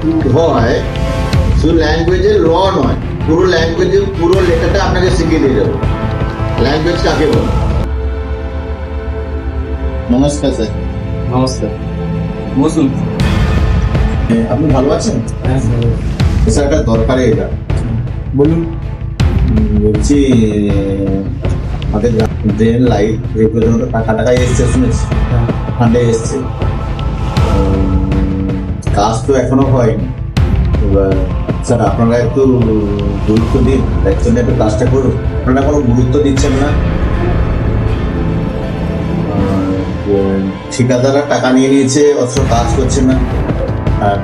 হয় শুধু ল্যাঙ্গুয়েজের ল নয় পুরো ল্যাঙ্গুয়েজের পুরো লেখাটা আপনাকে শিখিয়ে দিয়ে যাব ল্যাঙ্গুয়েজ কাকে বলে? নমস্কার স্যার। নমস্কার। বসুন। আপনি ভালো আছেন? হ্যাঁ স্যার একটা দরকারে এটা। বলুন। বলছি আমাদের ড্রেন লাইট জন্য টাকা টাকা এসছে শুনেছি। ফান্ডে এসছে। উম, কাজ তো এখনও হয়নি। স্যার, আপনারা একটু গুরুত্ব দিন জন্য একটু কাজটা করুন। আপনারা কোনো গুরুত্ব দিচ্ছেন না? ঠিকাদাররা টাকা নিয়ে নিয়েছে, অথচ কাজ করছে না।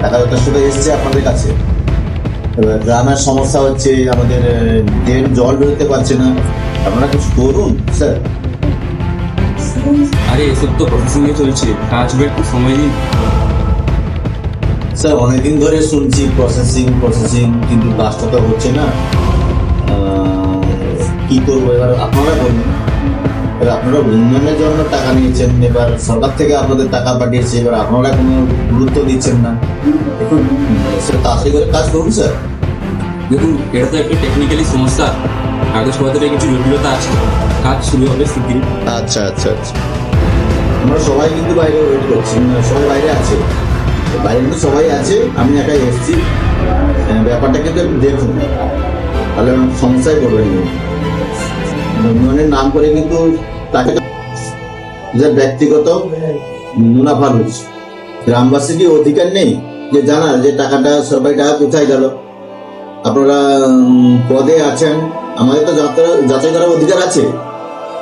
টাকা যথেষ্ট এসছে আপনাদের কাছে। এবার, গ্রামের সমস্যা হচ্ছে, আমাদের ড্রেন জল বেরোতে পারছে না। আপনারা কিছু করুন, স্যার। আরে, এসব তো প্রসেসিং এ চলছে। কাজ একটু সময় দিন স্যার অনেকদিন ধরে শুনছি প্রসেসিং প্রসেসিং কিন্তু কাজটা তো হচ্ছে না। কি করব এবার আপনারা বলুন। এবার আপনারা উন্নয়নের জন্য টাকা নিয়েছেন এবার সরকার থেকে আপনাদের টাকা পাঠিয়েছে এবার আপনারা কোনো গুরুত্ব দিচ্ছেন না। একটু স্যার তাড়াতাড়ি করে কাজ করুন স্যার। দেখুন এটা তো একটু টেকনিক্যালি সমস্যা। কাগজপত্রে কিছু জটিলতা আছে। কাজ শুরু হবে শিগগিরই। আচ্ছা আচ্ছা আচ্ছা। আমরা সবাই কিন্তু বাইরে ওয়েট করছি সবাই বাইরে আছে। বাইরে কিন্তু সবাই আছে, আমি একাই এসেছি। ব্যাপারটা কিন্তু একটু দেখুন। তাহলে সমস্যায় পড়বেন না। উন্নয়নের নাম করে কিন্তু তাকে যে ব্যক্তিগত মুনাফা রয়েছে গ্রামবাসী কি অধিকার নেই? যে জানা যে টাকাটা, সরকারি টাকা কোথায় গেল? আপনারা পদে আছেন, আমাদের তো যাচাই করার অধিকার আছে।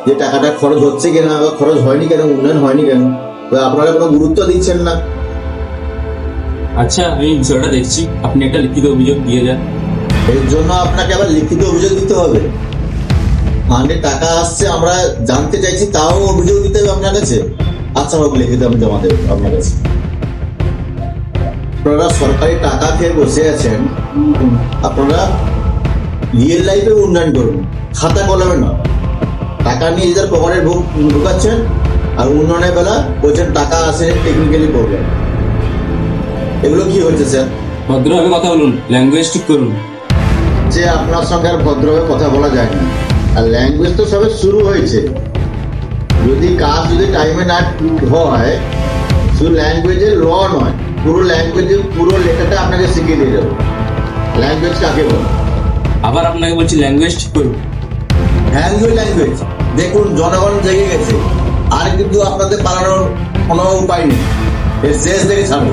যে টাকাটা খরচ হচ্ছে কিনা বা খরচ হয়নি কেন, উন্নয়ন হয়নি কেন আপনারা কোনো গুরুত্ব দিচ্ছেন না? আচ্ছা আমি বিষয়টা দেখছি। আপনি একটা লিখিত অভিযোগ দিয়ে যান। এর জন্য আপনাকে আবার লিখিত অভিযোগ দিতে হবে। ফান্ডে টাকা আসছে, আমরা জানতে চাইছি, তাও অভিযোগ দিতে হবে আপনার কাছে। আচ্ছা বাবু, লিখিত আমি জমা দেবো আপনার কাছে। আপনারা সরকারি টাকা খেয়ে বসে আছেন, আপনারা রিয়েল লাইফে উন্নয়ন করুন, খাতা কলমে না টাকা নিয়ে নিজেদের পকেটে ঢুক ঢুকাচ্ছেন, আর উন্নয়নের বেলা বলছেন টাকা আসে টেকনিক্যালি প্রবলেম এগুলো কি হচ্ছে স্যার? ভদ্রভাবে কথা বলুন ল্যাঙ্গুয়েজ ঠিক করুন। যে আপনার সঙ্গে আর ভদ্রভাবে কথা বলা যায় না আর ল্যাঙ্গুয়েজ তো সবে শুরু হয়েছে। যদি কাজ যদি টাইমে না হয় শুধু ল্যাঙ্গুয়েজের ল নয় পুরো ল্যাঙ্গুয়েজের পুরো লেখাটা আপনাকে শিখিয়ে দিয়ে যাব ল্যাঙ্গুয়েজ কাকে বলে? আবার আপনাকে বলছি ল্যাঙ্গুয়েজ ঠিক করুন। ল্যাঙ্গুয়েজ ল্যাঙ্গুয়েজ দেখুন জনগণ জেগে গেছে। আর কিন্তু আপনাদের পালানোর কোনো উপায় নেই। শেষ দেখে ছাড়বে